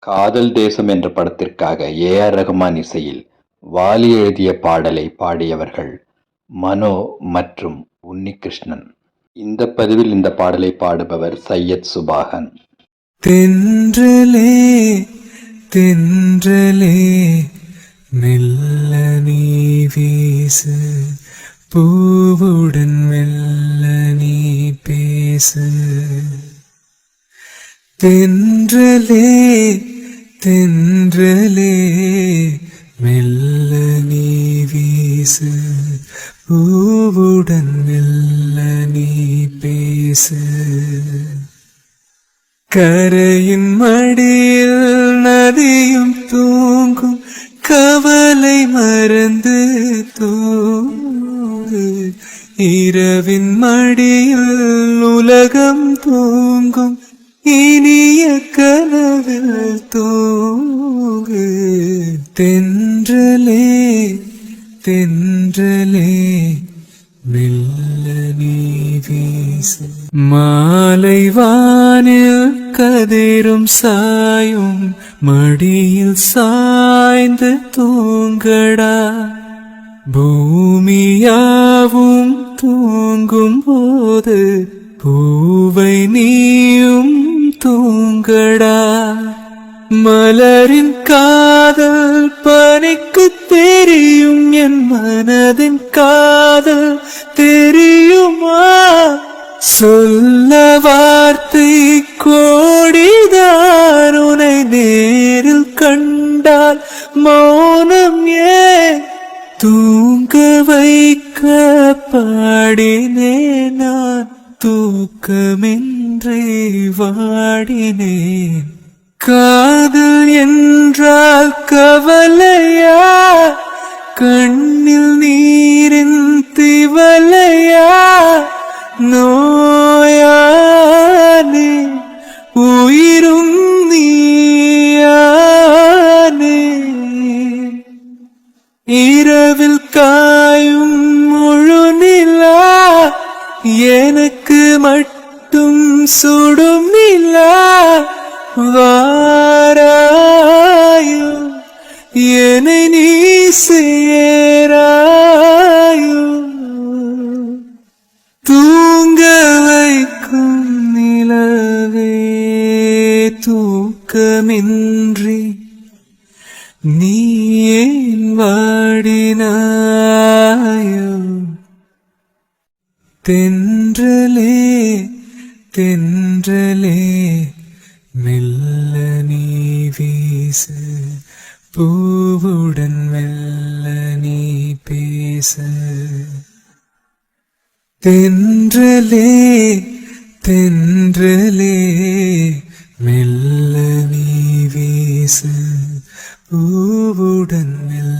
காதல் தேசம் என்ற படத்திற்காக ஏ ஆர் ரகுமான் இசையில் வாலி எழுதிய பாடலை பாடியவர்கள் மனோ மற்றும் உன்னிகிருஷ்ணன். இந்த பதிவில் இந்த பாடலை பாடுபவர் சையத் சுபாகன். தென்றலே தென்றலே மெல்ல நீ வீசு. பூவுடன் மெல்ல நீ பேசு. தென்றலே தென்றலே மெல்ல நீ வீசு பூவுடன் மெல்ல நீ பேசு. கரையின் மடியில் நதியும் தூங்கும் கவலை மறந்து தூங்கு. இரவின் மடியில் உலகம் தூங்கும் இனிய கனவில் தூங்கு. தென்றலே தென்றலே மெல்ல நீ வீசு. மாலை வானில் கதிரும் சாயும் மடியில் சாய்ந்து தூங்கடா. பூமியாவும் தூங்கும் போது பூவை நீயும் தூங்கடா. மலரின் காதல் பனிக்கு தெரியும் என் மனதின் காதல் தெரியுமா? சொல்ல வார்த்தை கோடிதான் உனை நேரில் கண்டால் மௌனம் ஏன்? தூங்க வைக்க பாடினேனா? தூக்கமின்றி வாடினேன் காதல் என்றால் கவலையா கண்ணில் நீரின் திவலையா நோயானே உயிரும் நீயானே இரவில் காயும் முழு நிலா எனக்கு மட்டும் சுடும் நிலா வாராயோ என்னை நீ சேராயோ தூங்க வைக்கும் நிலவே தூக்கமின்றி நீ ஏன் வாடினாயோ? தென்றலே தென்றலே மெல்ல நீ வீசு. பூவுடன் மெல்ல நீ பேசு. தென்றலே தென்றலே மெல்ல நீ வீசு. பூவுடன் மெல்ல